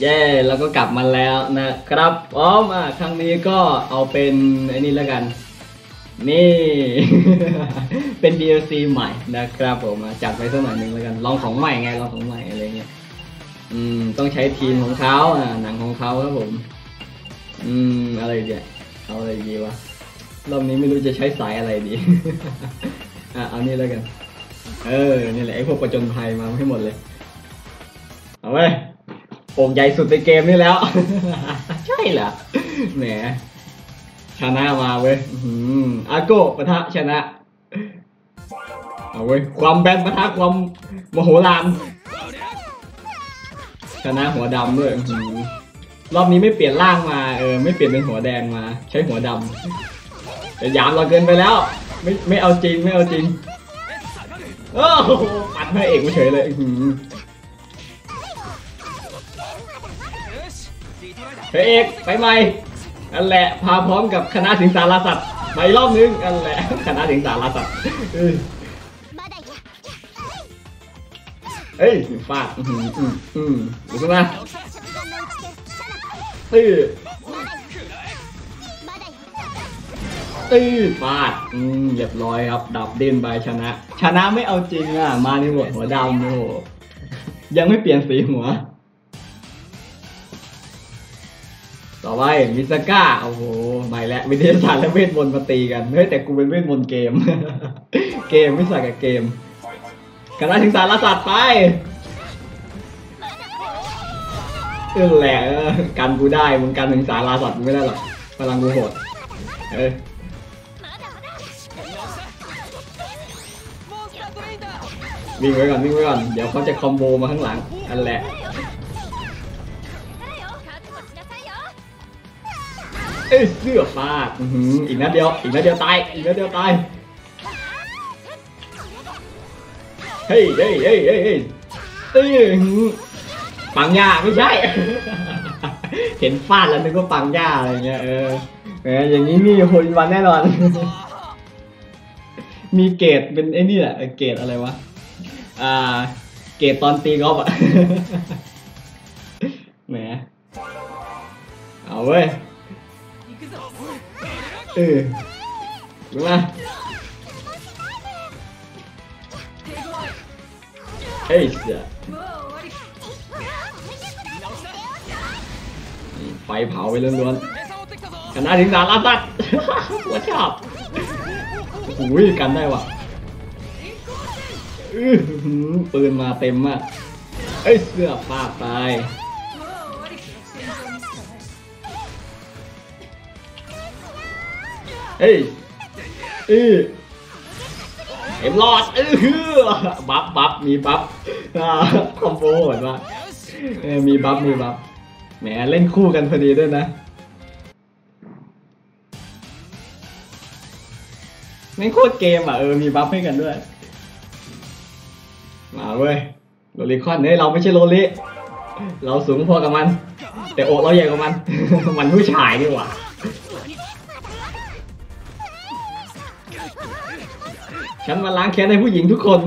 เย้แล้วก็กลับมาแล้วนะครับอ๋อมาครั้งนี้ก็เอาเป็นไอ้นี่แล้วกัน นี่ เป็น DLC ใหม่นะครับผมจัดไปสักหน่อยหนึ่งแล้วกัน ลองของใหม่ไงลองของใหม่อะไรเงี้ยอืมต้องใช้ทีมของเขาอะหนังของเขาครับผม อืมอะไรเดียเอาอะไรดีวะรอบนี้ไม่รู้จะใช้สายอะไรดีอะเอานี่แล้วกัน เออนี่แหละไอ้พวกประจนภัยมาให้หมดเลยเอาไว้ โป่งใหญ่สุดในเกมนี่แล้ว ใช่เหรอแหมชนะมาเว้ยอื้อาโก้ปะทะชนะ เอาเว้ย ความแบนปะทะความโมโหลานชนะหัวดำด้วยรอบนี้ไม่เปลี่ยนร่างมาเออไม่เปลี่ยนเป็นหัวแดงมา ใช้หัวดำแต่ยามเราเกินไปแล้ว ไม่ไม่เอาจริงไม่เอาจริงโอ้ปัดพระเอกมาเฉยเลย เฮ้ยเอกไปใหม่อันแหละพาพร้อมกับคณะสิงสารสัตว์ไปรอบนึงอันแหละคณะสิงสารสัตว์เอ้ยฟาดอืมอืมอืมดูสินะตื้อตื้อฟาดอืมเรียบร้อยครับ ดับเด่นไปชนะ ชนะไม่เอาจริงอะ มาในหมวดหัวดำโหยังไม่เปลี่ยนสีหัว ต่อไปมิสก้าโอ้โหใหม่แล้ววิทยาศาสตร์และเวทมนต์มาตีกันเฮ้ยแต่กูเป็นเวทมนต์เกม เกมไม่ใส่กับเกมคณะถึงสารสัตว์ไปเออแหละกันกูได้มึงกันถึงสารสัตว์มึงไม่ได้หรอกพลังกูโหดเออวิ่งไว้ก่อนวิ่งไว้ก่อนเดี๋ยวเขาจะคอมโบมาข้างหลังอันแหละ เอ้ยเสื้อฟาดอื้อหืออีกนัดเดียว อีกนัดเดียวตาย อีกนัดเดียวตาย เฮ้ยเฮ้ยเฮ้ยเฮ้ยเฮ้ยเอ้ยอื้อหือปังย่าไม่ใช่ เห็นฟาดแล้วนึกว่าปังย่าอะไรเงี้ย เออเอออย่างนี้นี่โฮลิวันแน่นอน มีเกรดเป็นไอ้นี่แหละเกรดอะไรวะ อ่า เกรดตอนตีกอล์ฟอะแหมเอาเว้ย เออมาเฮ้ยเสียไฟเผาไปล้วนๆคณะถึงสารสัตว์หัวชอบโอ้ยกันได้ว่ะอือหือปืนมาเต็มมากเอ้ยเสื้อฟาดตาย เฮ้ยอื้อเอ็มรอดเออฮือบัฟบัฟมีบัฟคอมโบเหมือนว่าเออมีบัฟมีบัฟแหมเล่นคู่กันพอดีด้วยนะไม่โคตรเกมอะเออมีบัฟให้กันด้วย มาเว้ยโรลิคอนเฮ้ยเราไม่ใช่โรลิเราสูงพอกับมัน แต่โอเราใหญ่กว่ามัน มันผู้ชายนี่หว่า ฉันมาล้างแค้นให้ผู้หญิงทุกคน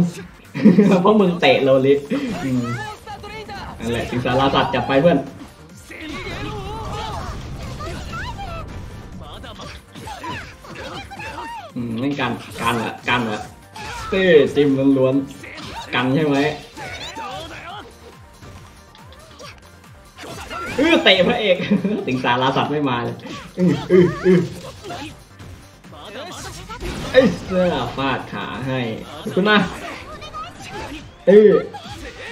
เพราะมึงเตะโรลิอืมนั่นแหละสิงสารสัตว์จับไปเพื่อนอืมไม่กันกันอะกันอะเต้จิมล้วนๆกันใช่ไหมเออเตะพระเอกสิงสาราสัตว์ไม่มาเลยอืออืออือ เอ้ยเสื้อฟาดขาให้ขอบคุณมาเออ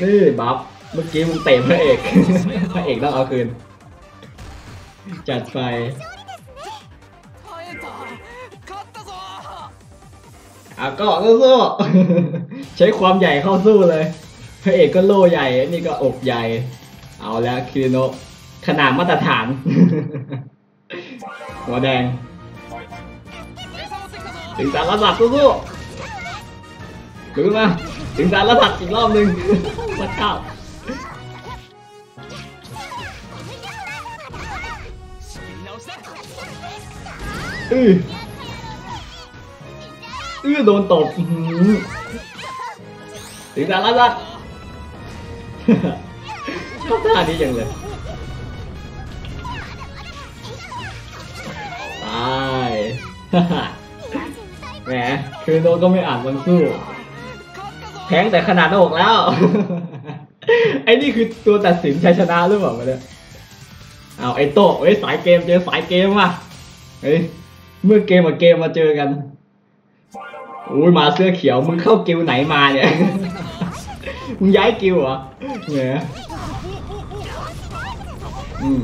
นี่บัฟเมื่อกี้มึงเตะพระเอกพระเอกต้องเอาคืน จัดไฟอะก็ก็สู้ใช้ความใหญ่เข้าสู้เลยพระเอกก็โล่ใหญ่อันนี่ก็อกใหญ่ เอาแล้วคิริโนขนาดมาตรฐาน หัวแดง ถึงสารระดับสู้ๆถึงมาถึงสารระสัตอีกรอบหนึ่งมาเข้าอืออือโดนตบถึงสารระสับชอบท่านี้ยังเลยตาย แหมคือโดนก็ไม่อ่านมันสู้แทงแต่ขนาดหน้าอกแล้ว ไอ้นี่คือตัวตัดสินชัยชนะหรือเปล่าวะเนี่ยเอาไอ้โต้เอ้ยสายเกมเจอสายเกมว่ะเฮ้ยเมื่อเกมกับเกมมาเจอกันอุ้ยมาเสื้อเขียวมึงเข้ากิวไหนมาเนี่ยมึงย้ายกิวเหรอแหมอืม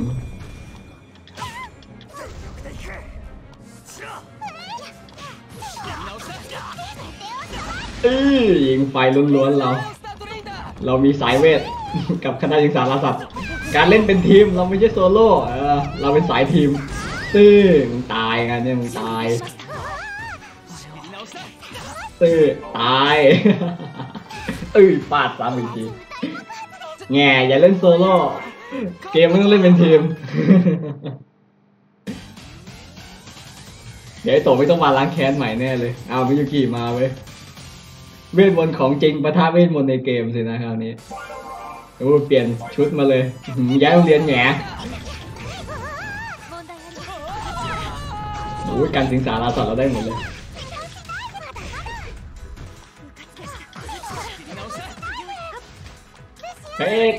อื้อยิงไฟล้วนๆเรา เรามีสายเวทกับคณะศึกษาราสัตว์การเล่นเป็นทีมเราไม่ใช่โซโล่เออเราเป็นสายทีมซึ่งมึงตายกันเนี่ยมึงตายตื้อตายเอ้ยปาดซ้ำอีกทีแง่อย่าเล่นโซโล่เกมมันต้องเล่นเป็นทีม เดี๋ยวไอ้โตไม่ต้องมาล้างแค้นใหม่แน่เลย เอามิยุกิมาเว้ย เวทมนต์ของจริงประทะเวทมนต์ในเกมสินะคราวนี้โอ้เปลี่ยนชุดมาเลยย้ายโรงเรียนแหนโการสิงสาราสัตว์เราได้หมดเลยเฮ้ย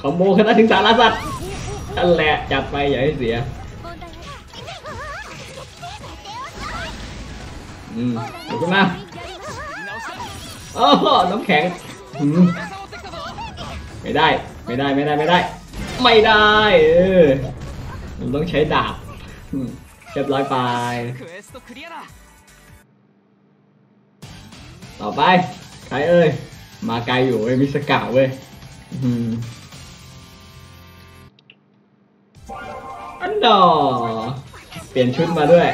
คอมโบคณะถึงสาราสัตว์นั่แหละจัดไปอย่าให้เสียอืมขอบคุณมา โอ้โหน้ำแข็งไม่ได้ไม่ได้ไม่ได้ไม่ได้ ไม่ได้เออมันต้องใช้ดาบเรียบร้อยไปต่อไปใครเอ้ย มาไกลอยู่เว้ยมิสกาเว้ยอันดอเปลี่ยนชุดมาด้วย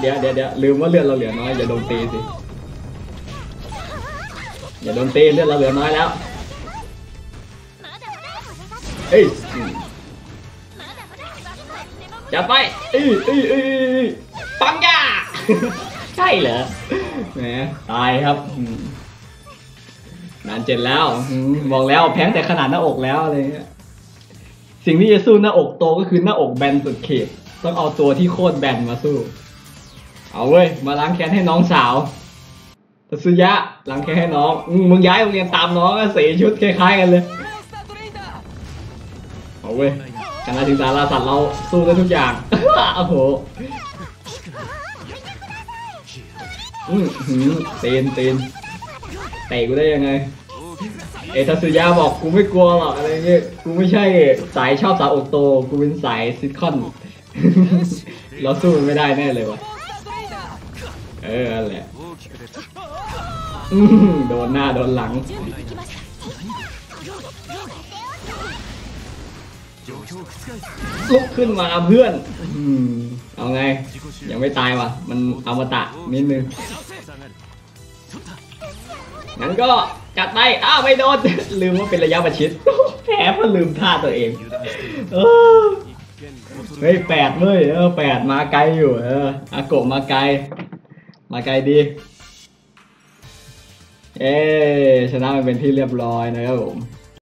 เดี๋ยวเดี๋ยวเดี๋ยวลืมว่าเลือดเราเหลือน้อยอย่าโดนตีสิอย่าโดนตีเลือดเราเหลือน้อยแล้วเอ้ยอย่าไปเอ้ยเอ้ยอ้ปังยาใช่เหรอแหมตายครับนานเจ็ดแล้วบอกแล้วแพ้แต่ขนาดหน้าอกแล้วอะไรเงี้ยสิ่งที่จะสู้หน้าอกโตก็คือหน้าอกแบนสุดเขตต้องเอาตัวที่โคตรแบนมาสู้ เอาเว้ย มาล้างแค้นให้น้องสาวตัสุยะล้างแค้นให้น้องมึงย้ายโรงเรียนตามน้องอะสีชุดคล้ายๆกันเลย เอาเว้ยการศึกษาราสัตว์เราสู้ได้ทุกอย่าง โอ้โหอืมเตีนเตีนเตะกูได้ยังไง เอทัสุยาบอกกูไม่กลัวหรอกอะไรเงี้ย กูไม่ใช่สายชอบสาวอโต กูเป็นสายซิทคอน เราสู้มัไม่ได้แน่เลยว่ะ เออแหละโดนหน้าโดนหลัง ลุกขึ้นมาเพื่อน เอาไง ยังไม่ตายวะมันเอามาตะนิดนึง งั้นก็จัดไป อ้าวไม่โดน ลืมว่าเป็นระยะประชิดแผลมันลืมท่าตัวเอง เฮ้ยแปดเลยเออแปดมาไกลอยู่ เอออากมาไกล มาไกลดี เอ้ชนะมันเป็นที่เรียบร้อยนะครับผม